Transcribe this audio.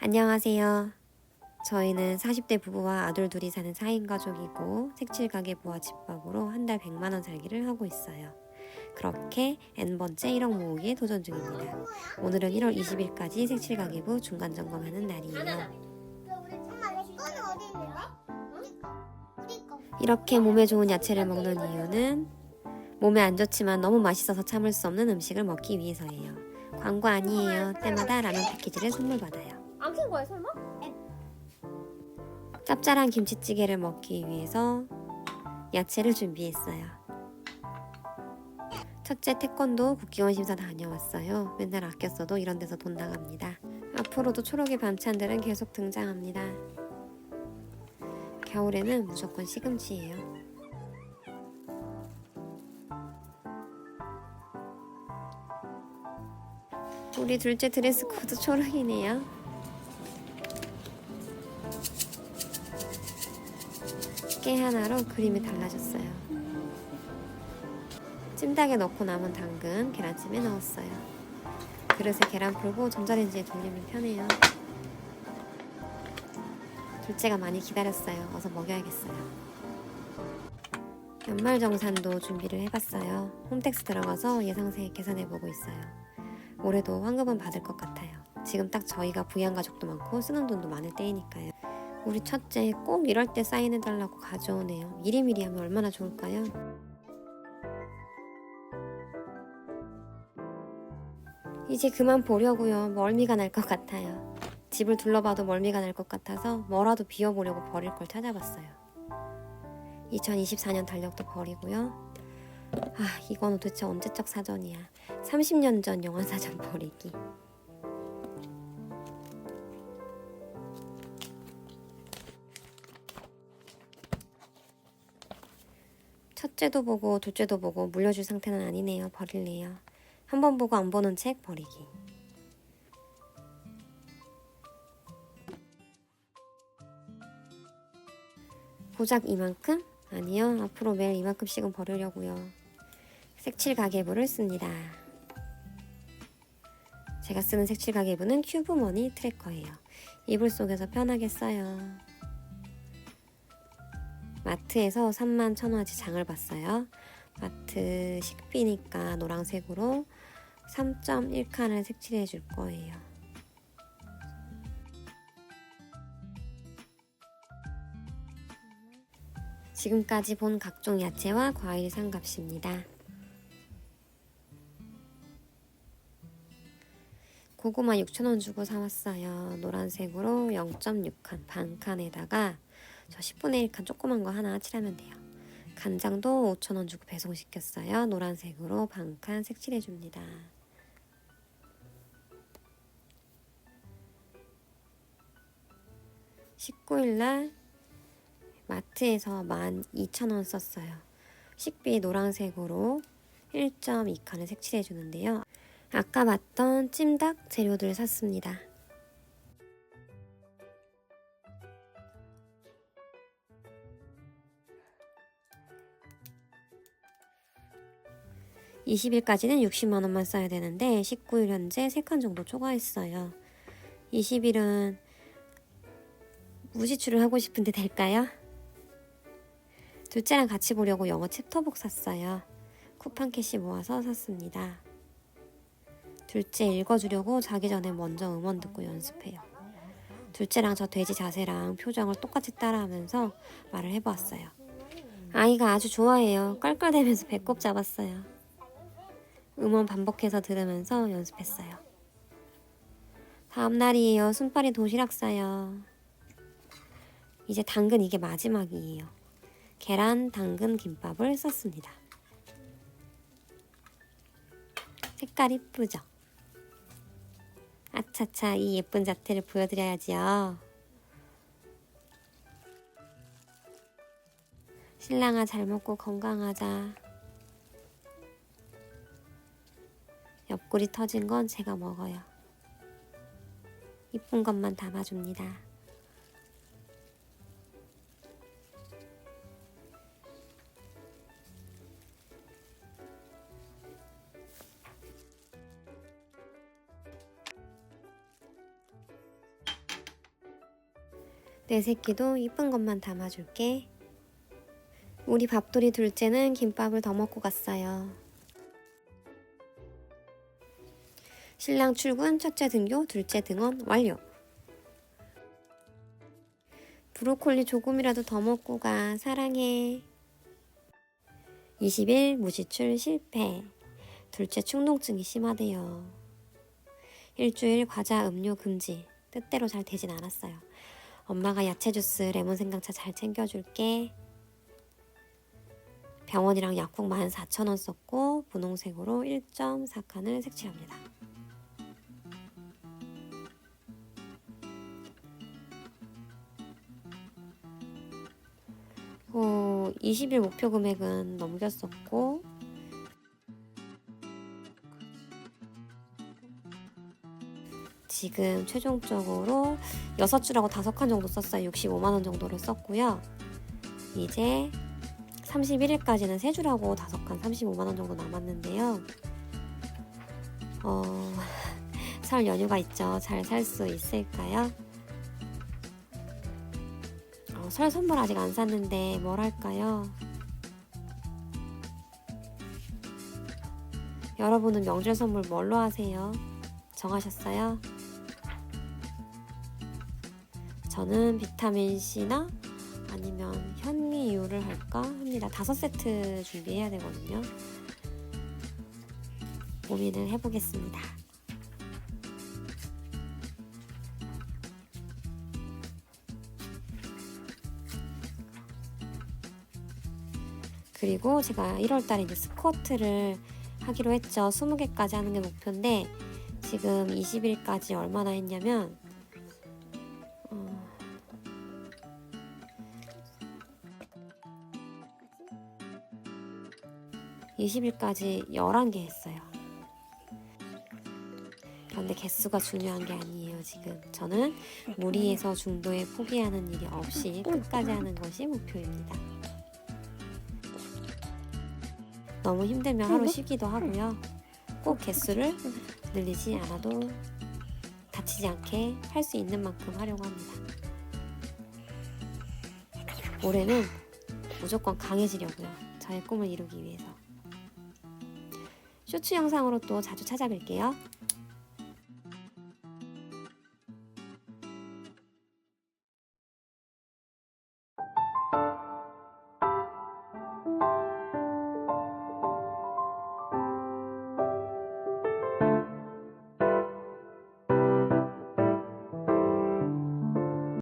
안녕하세요. 저희는 40대 부부와 아들 둘이 사는 4인 가족이고 색칠 가게 부와 집밥으로 한 달 100만 원 살기를 하고 있어요. 그렇게 N번째 1억 모으기에 도전 중입니다. 오늘은 1월 20일까지 색칠 가게 부 중간 점검하는 날이에요. 이렇게 몸에 좋은 야채를 먹는 이유는 몸에 안 좋지만 너무 맛있어서 참을 수 없는 음식을 먹기 위해서예요. 광고 아니에요. 때마다 라면 패키지를 선물 받아요. 안 킨 거야 설마? 짭짤한 김치찌개를 먹기 위해서 야채를 준비했어요. 첫째 태권도 국기원 심사 다녀왔어요. 맨날 아껴 써도 이런 데서 돈 나갑니다. 앞으로도 초록의 반찬들은 계속 등장합니다. 겨울에는 무조건 시금치예요. 우리 둘째 드레스 코드 초록이네요. 깨 하나로 그림이 달라졌어요. 찜닭에 넣고 남은 당근 계란찜에 넣었어요. 그릇에 계란 풀고 전자레인지에 돌리면 편해요. 둘째가 많이 기다렸어요. 어서 먹여야겠어요. 연말정산도 준비를 해봤어요. 홈택스 들어가서 예상세 계산해보고 있어요. 올해도 환급은 받을 것 같아요. 지금 딱 저희가 부양가족도 많고 쓰는 돈도 많을 때이니까요. 우리 첫째 꼭 이럴 때 사인해달라고 가져오네요. 미리미리 하면 얼마나 좋을까요? 이제 그만 보려고요. 멀미가 날 것 같아요. 집을 둘러봐도 멀미가 날 것 같아서 뭐라도 비워보려고 버릴 걸 찾아봤어요. 2024년 달력도 버리고요. 아, 이건 도대체 언제적 사전이야. 30년 전 영화 사전 버리기. 첫째도 보고 둘째도 보고 물려줄 상태는 아니네요. 버릴래요. 한 번 보고 안 보는 책 버리기. 고작 이만큼? 아니요. 앞으로 매일 이만큼씩은 버리려고요. 색칠 가계부를 씁니다. 제가 쓰는 색칠 가계부는 큐브머니 트래커예요. 이불 속에서 편하게 써요. 마트에서 3만 천원어치 장을 봤어요. 마트 식비니까 노란색으로 3.1칸을 색칠해 줄 거예요. 지금까지 본 각종 야채와 과일 상값입니다. 고구마 6,000원 주고 사왔어요. 노란색으로 0.6칸, 반칸에다가 저 10분의 1칸 조그만 거 하나 칠하면 돼요. 간장도 5,000원 주고 배송시켰어요. 노란색으로 반칸 색칠해줍니다. (19일) 날 마트에서 12,000원 썼어요. 식비 노란색으로 1.2칸을 색칠해 주는데요. 아까 봤던 찜닭 재료들 샀습니다. (20일까지는) (60만 원만 써야 되는데) (19일) 현재 3칸 정도 초과했어요 (20일은) 무지출을 하고 싶은데 될까요? 둘째랑 같이 보려고 영어 챕터북 샀어요. 쿠팡 캐시 모아서 샀습니다. 둘째 읽어주려고 자기 전에 먼저 음원 듣고 연습해요. 둘째랑 저 돼지 자세랑 표정을 똑같이 따라하면서 말을 해보았어요. 아이가 아주 좋아해요. 깔깔대면서 배꼽 잡았어요. 음원 반복해서 들으면서 연습했어요. 다음 날이에요. 순발이 도시락 싸요. 이제 당근 이게 마지막이에요. 계란, 당근, 김밥을 썼습니다. 색깔 이쁘죠? 아차차 이 예쁜 자태를 보여드려야지요. 신랑아 잘 먹고 건강하자. 옆구리 터진 건 제가 먹어요. 이쁜 것만 담아줍니다. 내 새끼도 이쁜 것만 담아줄게. 우리 밥돌이 둘째는 김밥을 더 먹고 갔어요. 신랑 출근, 첫째 등교, 둘째 등원 완료. 브로콜리 조금이라도 더 먹고 가. 사랑해. 20일 무지출 실패. 둘째 충동증이 심하대요. 일주일 과자 음료 금지. 뜻대로 잘 되진 않았어요. 엄마가 야채 주스, 레몬 생강차 잘 챙겨줄게. 병원이랑 약국 14,000원 썼고 분홍색으로 1.4칸을 색칠합니다. 어, 20일 목표 금액은 넘겼었고 지금 최종적으로 6줄하고 5칸 정도 썼어요. 65만 원 정도를 썼고요. 이제 31일까지는 3줄하고 5칸 35만 원 정도 남았는데요. 어, 설 연휴가 있죠. 잘 살 수 있을까요? 어, 설 선물 아직 안 샀는데 뭘 할까요? 여러분은 명절 선물 뭘로 하세요? 정하셨어요? 저는 비타민 C나 아니면 현미유를 할까 합니다. 다섯 세트 준비해야 되거든요. 고민을 해보겠습니다. 그리고 제가 1월달에 이제 스쿼트를 하기로 했죠. 20개까지 하는 게 목표인데 지금 20일까지 얼마나 했냐면 어, 20일까지 11개 했어요. 그런데 개수가 중요한 게 아니에요, 지금. 저는 무리해서 중도에 포기하는 일이 없이 끝까지 하는 것이 목표입니다. 너무 힘들면 하루 쉬기도 하고요. 꼭 개수를 늘리지 않아도 다치지 않게 할 수 있는 만큼 하려고 합니다. 올해는 무조건 강해지려고요. 저의 꿈을 이루기 위해서. 쇼츠 영상으로 또 자주 찾아뵐게요.